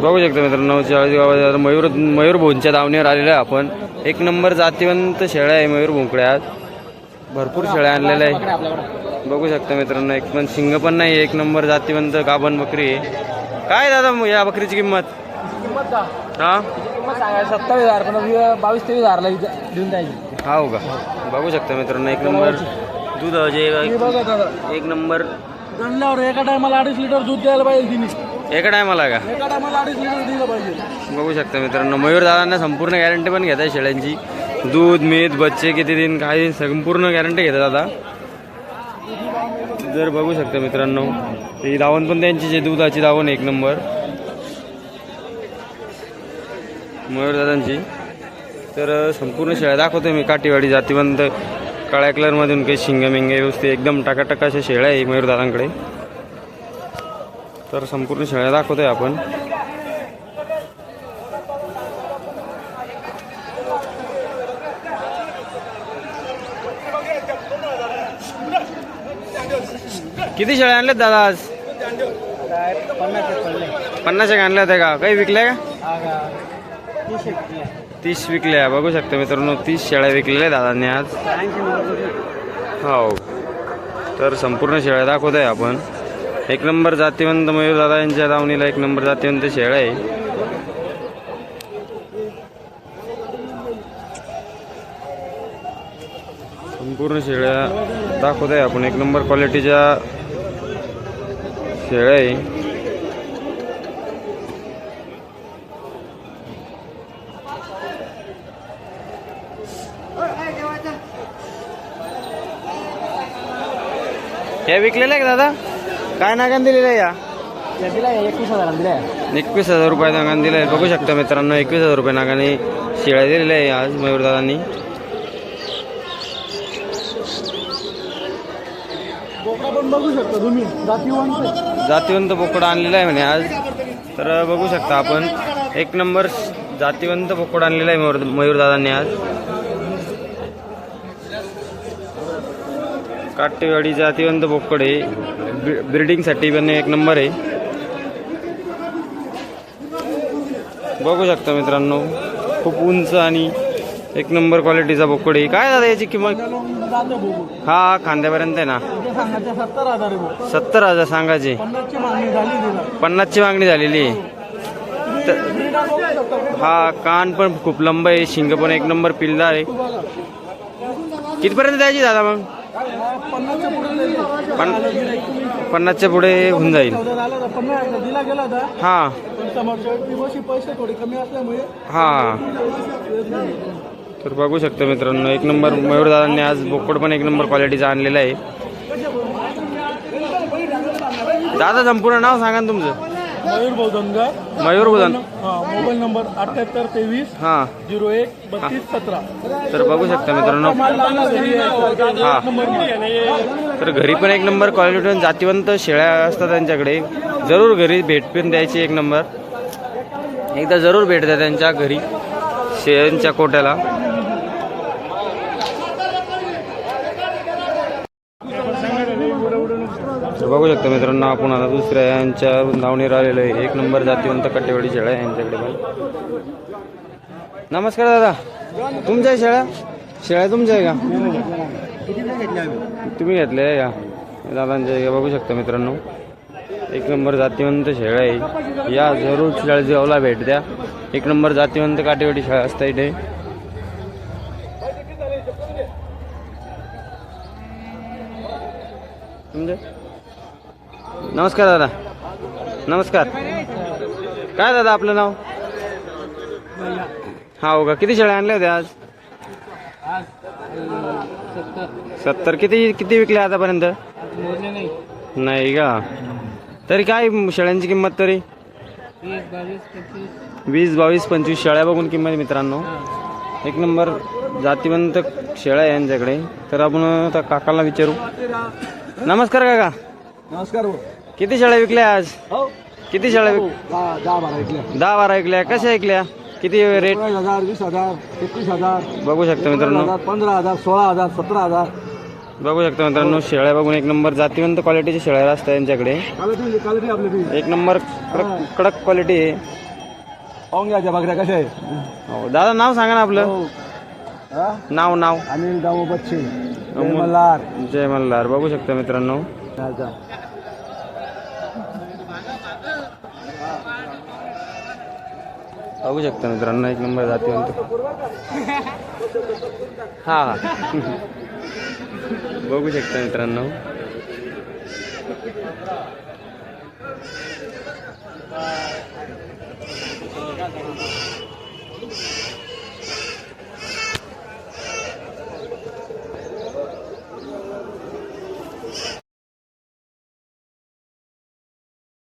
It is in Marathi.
बघू शकता मित्रांनो चाळीस गावात मयूर मयूर भोनच्या दावणीवर आलेलो आहे आपण. एक नंबर जातीवंत शेळ्या आहे मयूर भोंकड्यात भरपूर शेळ्या आणलेल्या आहे. बघू शकता मित्रांनो एक पण शिंग पण नाही एक नंबर जातीवंत गाभण बकरी आहे. काय दादा या बकरीची किंमत? हा? सत्तावीस हजार बावीस तेवीस हजारला देऊन द्यायची हा का? बघू शकता मित्रांनो एक नंबर दूध जे एक नंबर गणल्यावर एका टायमाला अडीच लिटर दूध द्यायला पाहिजे तिने. एका टायमाला का? एका टायमाला अडीच लिटर दिलं पाहिजे. बघू शकता मित्रांनो मयूर दादांना संपूर्ण गॅरंटी पण घेत आहे शेळ्यांची. दूध मीठ बच्चे किती दिन काय संपूर्ण गॅरंटी घेतात दादा. जर बघू शकता मित्रांनो ही दावण पण त्यांची जे दुधाची दावण एक नंबर. मयूर दादांची. तर संपूर्ण शेळ्या दाखवतोय मी काठीवाडी जातीवंत काळ्या कलरमधून काही शिंगे मिंगे व्यवस्थित एकदम टाकाटाका अशा शेळ्या आहे मयूरदादांकडे तर संपूर्ण शेळ्या दाखवतोय आपण. किती शेळ्या आणल्यात दादा आज? पन्नास पन्नास एक आणल्या होत्या का? काही विकल्या का? तीस विकल्या. बघू शकता मित्रांनो तीस शेळ्या विकलेल्या दादांनी आज. हो. तर संपूर्ण शेळ्या दाखवत आहे आपण. एक नंबर जातीवंत मयूर दादा यांच्या दावणीला एक नंबर जातीवंत शेळ्या आहे. संपूर्ण शेळ्या दाखवत आहे आपण. एक नंबर क्वालिटीच्या शेळ्या आहे. या विकलेल्या आहे का दादा? काय नागान दिलेलं आहे या? दिला एकवीस हजार दिला एकवीस हजार रुपये नागान दिलं आहे. बघू शकता मित्रांनो एकवीस हजार रुपये नागाने शेळ्या दिलेल्या आहे आज मयूरदादांनी बघू शकता तुम्ही जातीवंत जातीवंत बोकड आणलेला आहे म्हणे आज. तर बघू शकता आपण एक नंबर जातीवंत बोकड आणलेला आहे मयूर मयूरदादांनी आज. काटेवाडी जातीवंत बोकड. आहे ब्रि- ब्रिडिंगसाठी पण एक नंबर आहे. बघू शकता मित्रांनो खूप उंच आणि एक नंबर क्वालिटीचा बोकड आहे. काय दादा याची किंमत? हा खांद्यापर्यंत आहे ना. सत्तर हजार सांगायचे. पन्नासची मागणी झालेली आहे. हा कान पण खूप लंब आहे. शिंग पण एक नंबर पिल्ला आहे. कितीपर्यंत कितपर्यंत द्यायची दादा मग? पण पन्नासच्या पुढे होऊन जाईल. तर दिला गेला होता हा. पैसे थोडे कमी असल्यामुळे तर बघू शकतो मित्रांनो एक नंबर मयूरदादांनी आज बोकड पण एक नंबर क्वालिटीचा आणलेला आहे. दादा संपूर्ण नाव सांगा ना तुमचं. मयूर बौद्धनगर मयूर बुधन हा मोबाईल नंबर अठ्याहत्तर तेवीस हा. झिरो एक बत्तीस सतरा. तर बघू शकता मित्रांनो. हा. तर घरी पण एक नंबर क्वालिटी जातीवंत शेळ्या असतात त्यांच्याकडे. जरूर घरी भेट पण द्यायची एक नंबर. एकदा जरूर भेट द्या त्यांच्या घरी शेळ्यांच्या कोट्याला. तर बघू शकता मित्रांनो आपण आता दुसऱ्या यांच्या धावणीवर आलेलो आहे. एक नंबर जातीवंत कट्टेवाडी शेळा आहे यांच्याकडे पण. नमस्कार दादा. तुमच्या आहे शेळ्या? शेळ्या तुमच्या आहे का? तुम्ही घेतले आहे का? या बघू शकता मित्रांनो. एक नंबर जातीवंत शेळ्या आहे. या जरूर शेळ्याला भेट द्या. एक नंबर जातीवंत काटेवाडी शाळा असता इथे. तुमच्या? नमस्कार दादा. नमस्कार. काय दादा आपलं नाव? हा हो का किती शेळ्या आणल्या होत्या आज? सत्तर. किती किती विकल्या आतापर्यंत? नाही का? तरी काय शेळ्यांची किंमत तरी? वीस बावीस पंचवीस शेळ्या बघून किंमत आहे मित्रांनो. एक नंबर जातीवंत शेळ्या आहे यांच्याकडे. तर आपण आता काकाला विचारू. नमस्कार काका. नमस्कार किती शाळा विकल्या आज? हो. किती शाळा विक दहा बारा विकल्या. दहा बारा विकल्या. कशा ऐकल्या किती रेट हजार वीस हजार एकवीस हजार. बघू शकतो मित्रांनो. पंधरा हजार सोळा हजार सतरा हजार. बघू शकतो मित्रांनो हो. शेळ्या बघून एक नंबर जातीवंत क्वालिटीच्या शेळ्या असतात यांच्याकडे. एक नंबर कडक कडक क्वालिटी आहे. पाहून कशा आहे हो दादा नाव सांगा ना आपलं. हो. नाव नाव. अनिल दाऊ बच्चे जय मल्हार. जय मल्हार. बघू शकतो मित्रांनो. बघू शकता मित्रांनो एक नंबर जाते म्हणतो. हा बघू शकता मित्रांनो.